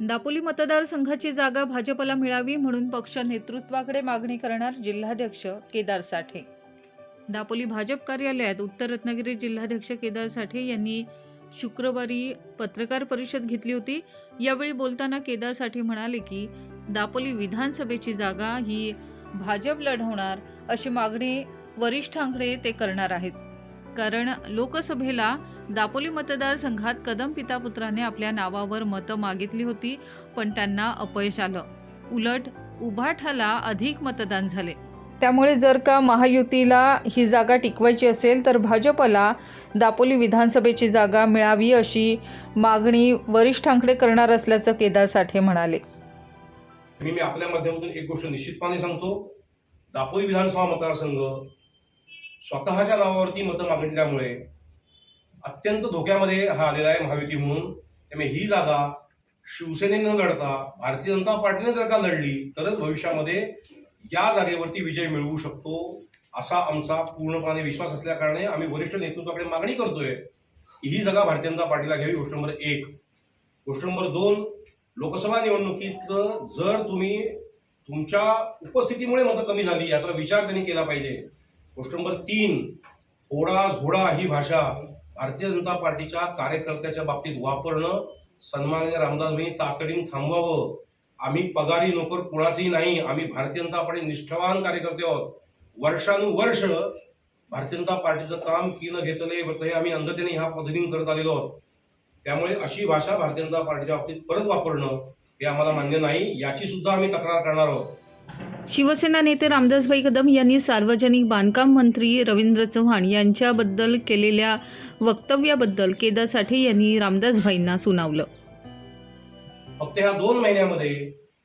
दापोली मतदारसंघाची जागा भाजपला मिळावी म्हणून पक्ष नेतृत्वाकडे मागणी करणार जिल्हाध्यक्ष केदार साठे. दापोली भाजप कार्यालयात उत्तर रत्नागिरी जिल्हाध्यक्ष केदार साठे यांनी शुक्रवारी पत्रकार परिषद घेतली होती. यावेळी बोलताना केदार साठे म्हणाले की दापोली विधानसभेची जागा ही भाजप लढवणार अशी मागणी वरिष्ठांकडे ते करणार आहेत. कारण लोकसभेला दापोली मतदारसंघात कदम पिता पुत्राने आपल्या नावावर मतं मागितली होती पण त्यांना अपयश आलं. उलट उभाठाला अधिक मतदान झाले. त्यामुळे जर का महायुतीला ही जागा टिकवायची असेल तर भाजपला दापोली विधानसभेची जागा मिळावी अशी मागणी वरिष्ठांकडे करणार असल्याचं केदार साठे म्हणाले. मी मी आपल्या माध्यमातून एक गोष्ट निश्चितपणे सांगतो. दापोली विधानसभा मतदारसंघ स्वतःच्या नावावरती मतं मागितल्यामुळे अत्यंत धोक्यामध्ये हा आलेला आहे महायुती म्हणून. त्यामुळे ही जागा शिवसेनेनं न लढता भारतीय जनता पार्टीने जर का लढली तरच भविष्यामध्ये या जागेवरती विजय मिळवू शकतो असा आमचा पूर्णपणे विश्वास असल्याकारणे आम्ही वरिष्ठ नेतृत्वाकडे मागणी करतोय ही जागा भारतीय जनता पार्टीला घ्यावी. गोष्ट नंबर एक. गोष्ट नंबर दोन लोकसभा निवडणुकीत जर तुम्ही तुमच्या उपस्थितीमुळे मतं कमी झाली याचा विचार त्यांनी केला पाहिजे. गोष्ट नंबर तीन होडा झोडा ही भाषा भारतीय जनता पार्टीच्या कार्यकर्त्याच्या बाबतीत वापरणं सन्मान्य रामदासभाई तातडीनं थांबवावं. आम्ही पगारी नोकर कुणाचंही नाही आम्ही भारतीय जनता पार्टी निष्ठावान कार्यकर्ते आहोत. वर्षानुवर्ष भारतीय जनता पार्टीचं काम की न आहे हे आम्ही अंधतेने ह्या पद्धतीने करत आलेलो आहोत. त्यामुळे अशी भाषा भारतीय जनता पार्टीच्या बाबतीत परत वापरणं हे आम्हाला मान्य नाही. याची सुद्धा आम्ही तक्रार करणार आहोत. शिवसेना नेते रामदासभाई कदम यांनी सार्वजनिक बांधकाम मंत्री रवींद्र चव्हाण यांच्याबद्दल केलेल्या वक्तव्याबद्दल केदार साठे यांनी रामदासभाईंना सुनावलं. फक्त ह्या दोन महिन्यामध्ये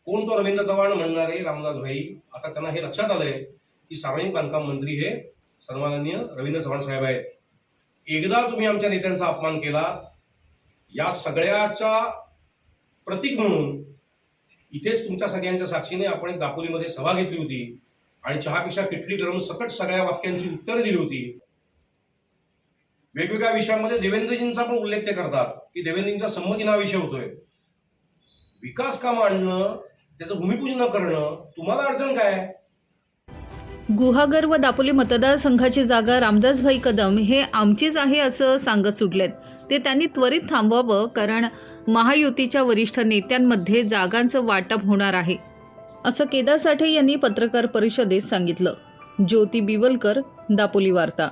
कोण तो रवींद्र चव्हाण म्हणणारे रामदासभाई आता त्यांना हे लक्षात आलंय की सार्वजनिक बांधकाम मंत्री हे सन्माननीय रवींद्र चव्हाण साहेब आहेत. एकदा तुम्ही आमच्या नेत्यांचा अपमान केला या सगळ्याचा प्रतीक म्हणून इथेच तुमच्या सगळ्यांच्या साक्षीने आपण दापोलीमध्ये सभा घेतली होती आणि चहापेक्षा किटली करून सकट सगळ्या वाक्यांची उत्तरं दिली होती. वेगवेगळ्या विषयांमध्ये देवेंद्रजींचा पण उल्लेख ते करतात की देवेंद्रजींचा संमतीना विषय होतोय. विकास काम आणणं त्याचं भूमिपूजन करणं तुम्हाला अडचण काय? गुहागर व दापोली मतदारसंघाची जागा रामदासभाई कदम हे आमचीच आहे असं सांगत सुटलेत. ते त्यांनी त्वरित थांबवावं कारण महायुतीच्या वरिष्ठ नेत्यांमध्ये जागांचं वाटप होणार आहे. असं केदार साठे यांनी पत्रकार परिषदेत सांगितलं. ज्योती बिवलकर दापोली वार्ता.